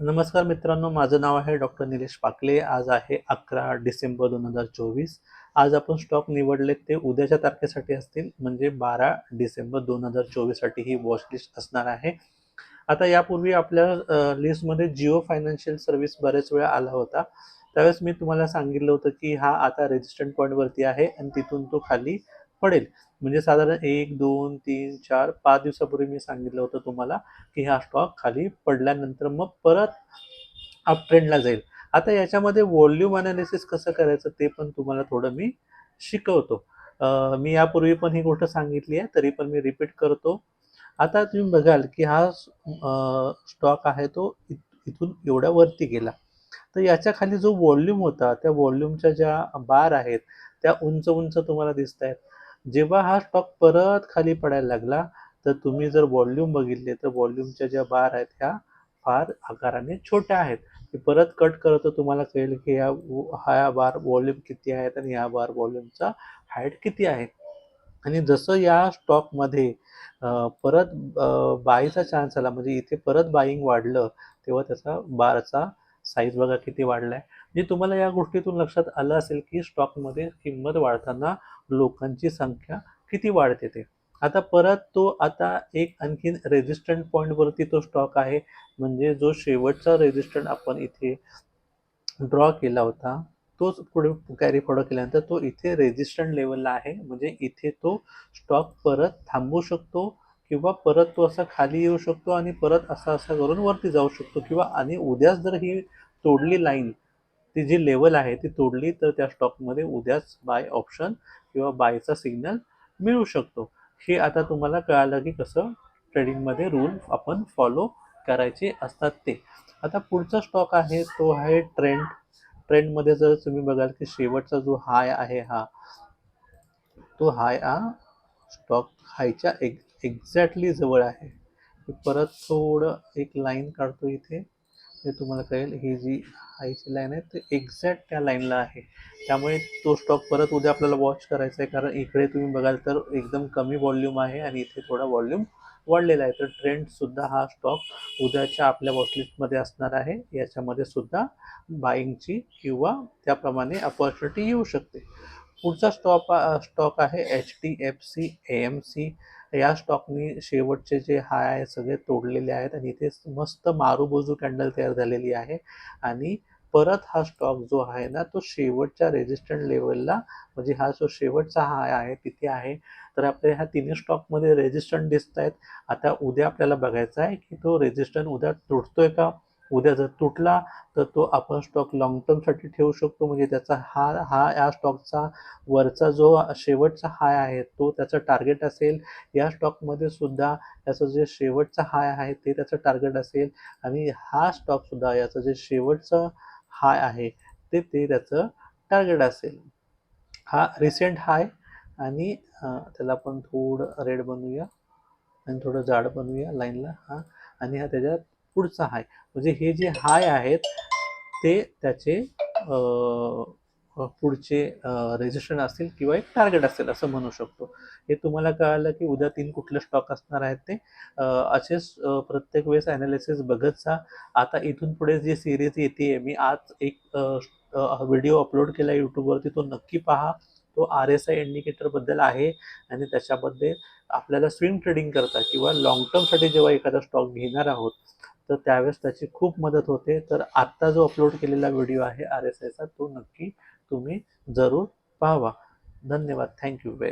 नमस्कार मित्रांनो माझं नाव आहे डॉक्टर निलेश पाकले. आज आहे अकरा डिसेंबर दोन हजार चोवीस. आज आपण स्टॉक निवडले ते उद्याच्या तारखेसाठी असतील म्हणजे बारा डिसेंबर दोन हजार चोवीससाठी ही वॉच लिस्ट असणार आहे. आता यापूर्वी आपल्या लिस्टमध्ये जिओ फायनान्शियल सर्व्हिस बरेच वेळा आला होता. त्यावेळेस मी तुम्हाला सांगितलं होतं की हा आता रेजिस्टंट पॉईंटवरती आहे आणि तिथून तो खाली पडेल. म्हणजे साधारण एक दोन तीन चार पाच दिवसापूर्वी मी सांगितलं होतं तुम्हाला की हा स्टॉक खाली पडल्यानंतर मग परत अप ट्रेंडला जाईल. आता याच्यामध्ये व्हॉल्यूम अनालिसिस कसं करायचं ते पण तुम्हाला थोडं मी शिकवतो. मी यापूर्वी पण ही गोष्ट सांगितली आहे तरी पण मी रिपीट करतो. आता तुम्ही बघाल की हा स्टॉक आहे तो इथून एवढ्या वरती गेला. तर याच्या खाली जो व्हॉल्यूम होता त्या व्हॉल्यूमच्या ज्या बार आहेत त्या उंच उंच तुम्हाला दिसत आहेत जेव्हा हा स्टॉक परत खाली पडायला लागला तर तुम्ही जर व्हॉल्यूम बघितले तर व्हॉल्यूमच्या ज्या बार आहेत ह्या फार आकाराने छोट्या आहेत. मी परत कट करत तुम्हाला कळेल की या हा बार व्हॉल्यूम किती आहेत आणि या बार व्हॉल्यूमचा हाईट किती आहे. आणि जसं या स्टॉकमध्ये परत बाईचा चान्स आला म्हणजे इथे परत बाईंग वाढलं तेव्हा त्याचा बारचा साईज बघा किती वाढलाय. म्हणजे तुम्हाला या गोष्टीतून लक्षात आलं असेल की स्टॉकमध्ये किंमत वाढताना लोकांची संख्या किती वाढते ते. आता परत तो आता एक आणखीन रेजिस्टंट पॉईंटवरती तो स्टॉक आहे. म्हणजे जो शेवटचा रेजिस्टंट आपण इथे ड्रॉ केला होता तोच पुढे कॅरी फॉरवर्ड केल्यानंतर तो इथे रेजिस्टंट लेवलला आहे. म्हणजे इथे तो स्टॉक परत थांबू शकतो. किंवा परत तो असा खाली येऊ शकतो आणि परत असा असा करून वरती जाऊ शकतो किंवा आणि उद्याच जर ही तोडली लाईन ती जी लेवल आहे ती तोडली तर त्या स्टॉकमध्ये उद्याच बाय ऑप्शन किंवा बायचा सिग्नल मिळू शकतो. हे आता तुम्हाला कळालं की कसं ट्रेडिंगमध्ये रूल आपण फॉलो करायचे असतात ते. आता पुढचा स्टॉक आहे तो आहे ट्रेंड ट्रेंडमध्ये जर तुम्ही बघाल की शेवटचा जो हाय आहे हा तो हाय हा स्टॉक हायच्या एक एक्झॅक्टली जवळ आहे. परत थोडं एक लाईन काढतो इथे. ते तुम्हाला कळेल ही जी हायची लाईन आहे ते एक्झॅक्ट त्या लाईनला आहे. त्यामुळे तो स्टॉक परत उद्या आपल्याला वॉच करायचा आहे कारण इकडे तुम्ही बघाल तर एकदम कमी व्हॉल्यूम आहे आणि इथे थोडा व्हॉल्यूम वाढलेला आहे. तर ट्रेंडसुद्धा हा स्टॉक उद्याच्या आपल्या वॉचलिस्टमध्ये असणार आहे. याच्यामध्ये सुद्धा बाईंगची किंवा त्याप्रमाणे अपॉर्च्युनिटी येऊ शकते. पुढचा स्टॉप स्टॉक आहे H D F C A M C या स्टॉकनी शेवटचे जे हाय आहे सगळे तोडलेले आहेत आणि इथे मस्त मारूबोजू कॅन्डल तयार झालेली आहे. आणि परत हा स्टॉक जो आहे ना तो शेवटच्या रेजिस्टंट लेवलला म्हणजे हा जो शेवटचा हाय आहे तिथे आहे. तर आपल्या ह्या तिन्ही स्टॉकमध्ये रेजिस्टंट दिसत आहेत आता उद्या आपल्याला बघायचा आहे की तो रेजिस्टंट उद्या तुटतोय का? उद्या जर तुटला तर तो आपण स्टॉक लॉंग टर्मसाठी ठेवू शकतो. म्हणजे त्याचा हा हा या स्टॉकचा वरचा जो शेवटचा हाय आहे तो त्याचं टार्गेट असेल. या स्टॉकमध्ये सुद्धा याचं जे शेवटचा हाय आहे ते त्याचं टार्गेट असेल. आणि हा स्टॉकसुद्धा याचं जे शेवटचं हाय आहे ते ते त्याचं टार्गेट असेल. हा रिसेंट हाय. आणि त्याला आपण थोडं रेड बनवूया. आणि थोडं जाड बनवूया लाईनला हा. आणि हा त्याच्यात पुढचा हाय. म्हणजे हे जे हाय आहेत ते त्याचे पुढचे रेजिस्ट्रेशन असतील किंवा एक टार्गेट असेल असं म्हणू शकतो. हे तुम्हाला कळालं की उद्या तीन कुठले स्टॉक असणार आहेत ते. असेच प्रत्येक वेळेस ॲनालिसिस बघत जा. आता इथून पुढे जी सिरीज येते मी आज एक व्हिडिओ अपलोड केला यूट्यूबवरती तो नक्की पहा. तो आर एस आय इंडिकेटरबद्दल आहे आणि त्याच्यामध्ये आपल्याला स्विंग ट्रेडिंग करता किंवा लॉंग टर्मसाठी जेव्हा एखादा स्टॉक घेणार आहोत तर त्यावेळेस त्याची खूप मदत होते. तर आत्ता जो अपलोड केलेला व्हिडिओ आहे आर एस आयचा तो नक्की तुम्ही जरूर पाहावा. धन्यवाद. Thank you very